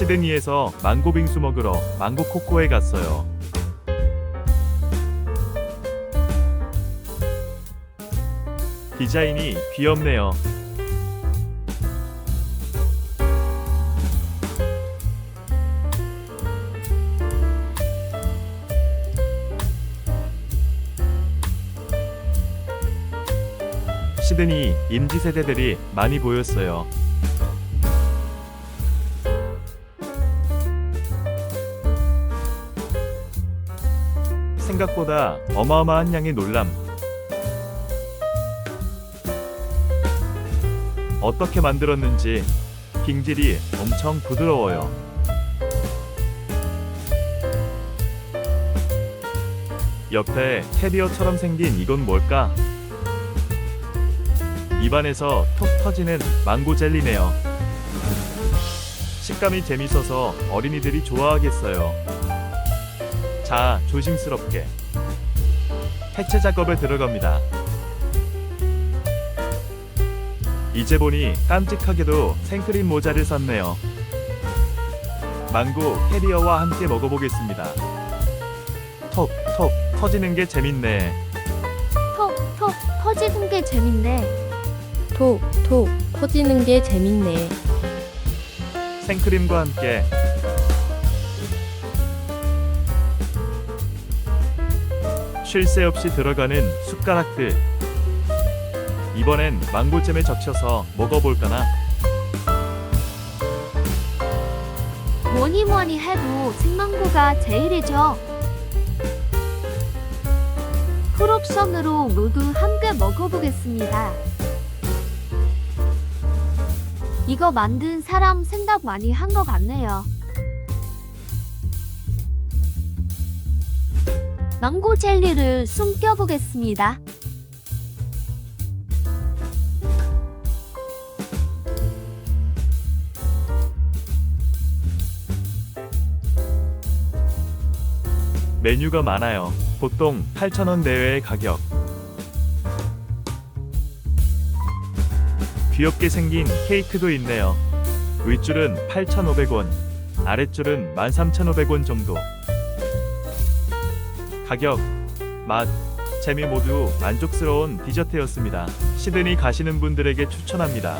시드니에서 망고 빙수 먹으러 망고 코코에 갔어요. 디자인이 귀엽네요. 시드니 임지 세대들이 많이 보였어요. 생각보다 어마어마한 양의 놀람. 어떻게 만들었는지 빙질이 엄청 부드러워요. 옆에 테리어처럼 생긴 이건 뭘까? 입안에서 톡 터지는 망고 젤리네요. 식감이 재밌어서 어린이들이 좋아하겠어요. 자, 조심스럽게. 해체 작업에 들어갑니다. 이제 보니 깜찍하게도 생크림 모자를 샀네요. 망고 캐리어와 함께 먹어보겠습니다. 톡, 톡, 터지는 게 재밌네. 톡톡 퍼지는 게 재밌네. 톡, 톡, 터지는 게 재밌네. 생크림과 함께 쉴 새 없이 들어가는 숟가락들. 이번엔 망고잼에 적셔서 먹어볼까나? 뭐니 뭐니 해도 생망고가 제일이죠. 풀옵션으로 모두 함께 먹어보겠습니다. 이거 만든 사람 생각 많이 한 것 같네요. 망고 젤리를 숨겨 보겠습니다. 메뉴가 많아요. 보통 8,000원 내외의 가격. 귀엽게 생긴 케이크도 있네요. 윗줄은 8,500원, 아랫줄은 13,500원 정도. 가격, 맛, 재미 모두 만족스러운 디저트였습니다. 시드니 가시는 분들에게 추천합니다.